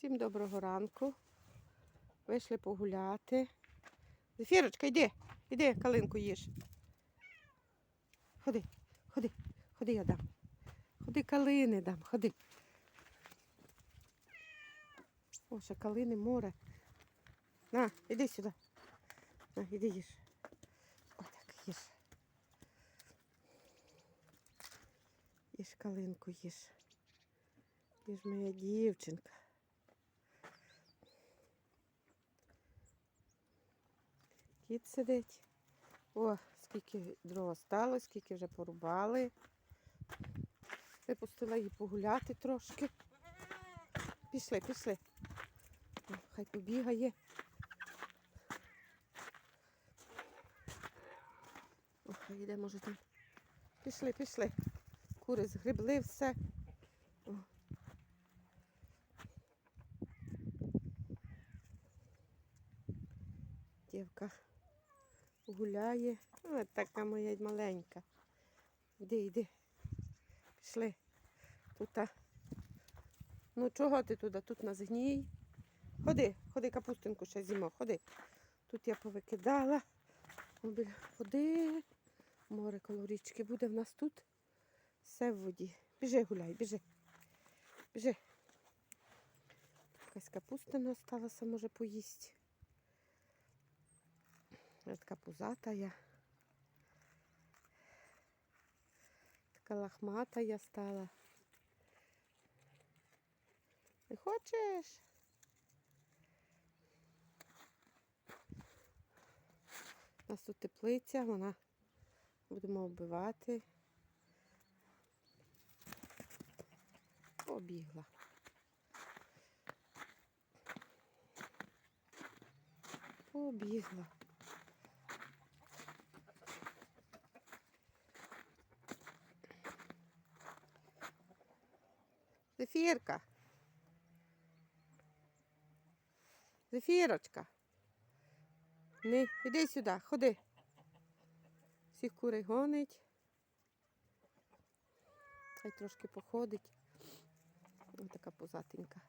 Всім доброго ранку. Вийшли погуляти. Зефірочка, йди, йди, калинку їж. Ходи, ходи, ходи, я дам. Ходи, калини дам, ходи. О, ще калини море. На, іди сюди. На, іди їж. Отак, їж. Їж калинку, їж. Їж моя дівчинка. Кіт сидить. О, скільки дров осталось, скільки вже порубали. Випустила її погуляти трошки. Пішли, пішли. Хай побігає. О, хай йде, може там. Пішли, пішли. Кури згребли все. О. Дівка гуляє. Ось така моя маленька. Йди, йди. Пішли. Тут. Ну чого ти туди? Тут на згній. Ходи, ходи, капустинку ще зімо, ходи. Тут я повикидала. Біля Ходи. Море коло річки буде в нас тут. Все в воді. Біжи гуляй, біжи. Біжи. Якась капустина осталася, може поїсти. Ось така пузата я. Така лахмата я стала. Не хочеш? У нас тут теплиця, вона будемо вбивати. Побігла. Побігла. Зефірка. Зефірочка. Не, іди сюди, ходи. Всіх курей гонить. Хай трошки походить. Ось така позатенька.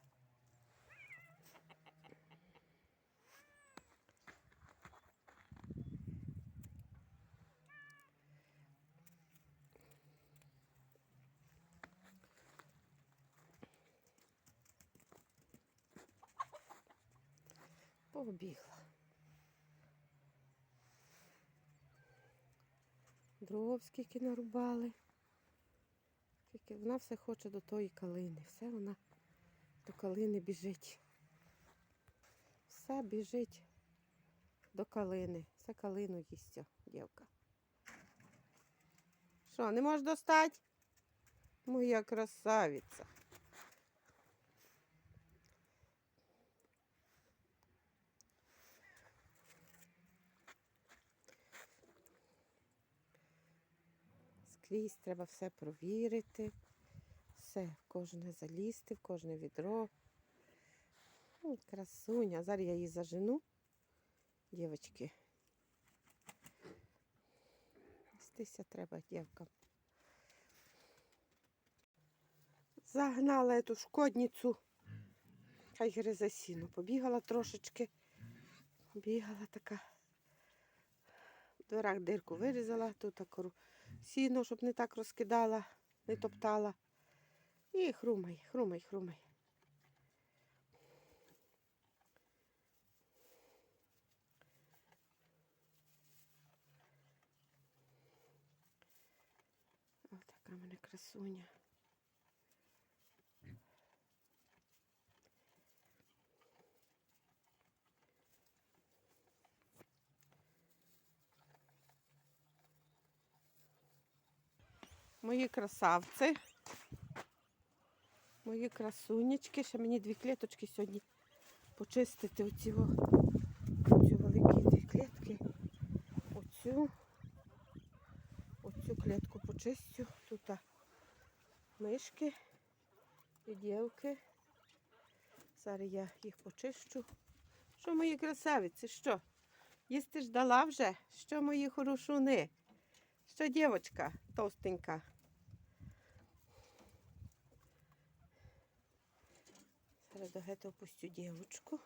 Побігла. Дров скільки нарубали. Скільки вона все хоче до тої калини. Все вона до калини біжить. Все біжить до калини. Все калину їсть, дівка. Що, не можеш достати? Моя красавиця. Скрізь треба все провірити, все, в кожне залізти, в кожне відро. Ну, красуня. Зараз я її зажену, дівчатки. Нестися треба дівкам. Загнала эту шкодницю. Хай гризе сіно. Побігала трошечки. Бігала така. В дверах дирку вирізала, тут сіно, щоб не так розкидала, не топтала. І хрумай, хрумай, хрумай. Ось така в мене красуня. Мої красавці. Мої красунечки. Ще мені дві клеточки сьогодні почистити. Оці, оці великі дві клетки. Оцю. Оцю клетку почистю. Тут мишки і дівки. Зараз я їх почищу. Що мої красавиці? Що? Їсти ж дала вже? Що мої хорошуни? Що дівчинка товстенька? Зараз до гетто пустю дівчинку.